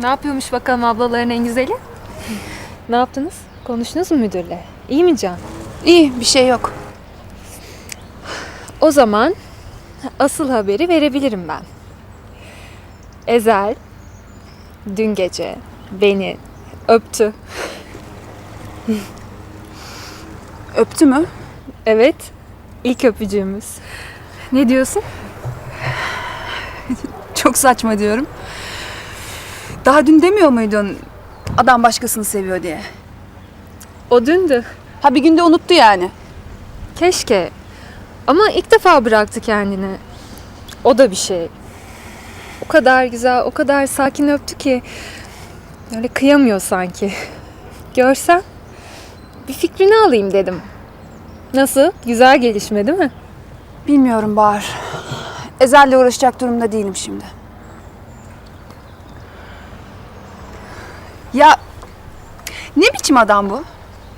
Ne yapıyormuş bakalım ablaların en güzeli? ne yaptınız? Konuştunuz mu müdürle? İyi mi Can? İyi bir şey yok. O zaman asıl haberi verebilirim ben. Ezel dün gece beni öptü. Öptü mü? Evet, ilk öpücüğümüz. Ne diyorsun? Çok saçma diyorum. Daha dün demiyor muydun adam başkasını seviyor diye? O dündü. Ha bir günde unuttu yani. Keşke. Ama ilk defa bıraktı kendini. O da bir şey. O kadar güzel, o kadar sakin öptü ki böyle kıyamıyor sanki. Görsen bir fikrini alayım dedim. Nasıl? Güzel gelişme değil mi? Bilmiyorum Bahar. Ezel'le uğraşacak durumda değilim şimdi. Ya ne biçim adam bu?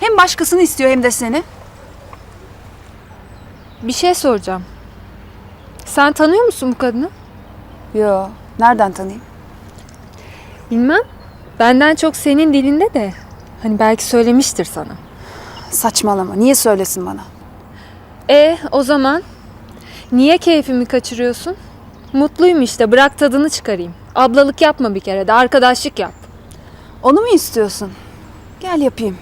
Hem başkasını istiyor hem de seni. Bir şey soracağım. Sen tanıyor musun bu kadını? Yo, nereden tanıyayım? Bilmem. Benden çok senin dilinde de. Hani belki söylemiştir sana. Saçmalama. Niye söylesin bana? E o zaman niye keyfimi kaçırıyorsun? Mutluyum işte bırak tadını çıkarayım. Ablalık yapma bir kere de arkadaşlık yap. Onu mu istiyorsun? Gel yapayım.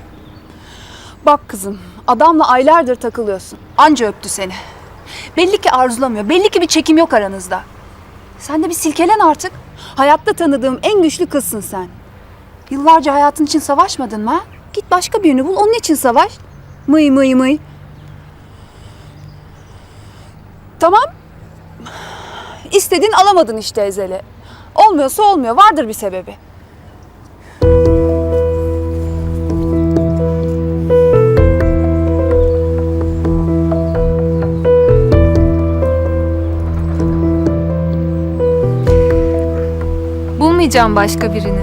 Bak kızım, adamla aylardır takılıyorsun. Anca öptü seni. Belli ki arzulamıyor. Belli ki bir çekim yok aranızda. Sen de bir silkelen artık. Hayatta tanıdığım en güçlü kızsın sen. Yıllarca hayatın için savaşmadın mı? Git başka birini bul, onun için savaş. Mıy mıy mıy. Tamam. İstedin alamadın işte Ezel'i. Olmuyorsa olmuyor. Vardır bir sebebi. Bulmayacağım başka birini.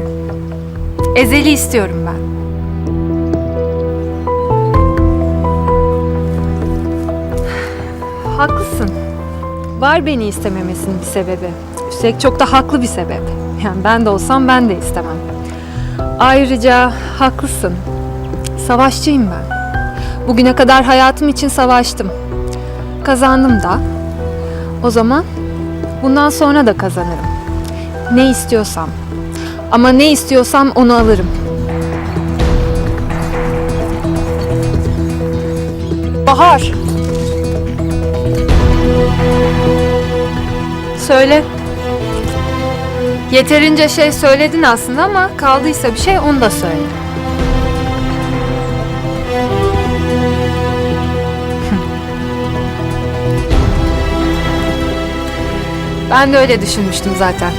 Ezeli istiyorum ben. Haklısın. Var beni istememesinin bir sebebi. Üstelik çok da haklı bir sebep. Yani ben de olsam ben de istemem. Ayrıca haklısın. Savaşçıyım ben. Bugüne kadar hayatım için savaştım. Kazandım da. O zaman bundan sonra da kazanırım. Ne istiyorsam. Ama ne istiyorsam onu alırım. Bahar. Söyle. Yeterince şey söyledin aslında ama kaldıysa bir şey onu da söyle. Ben de öyle düşünmüştüm zaten.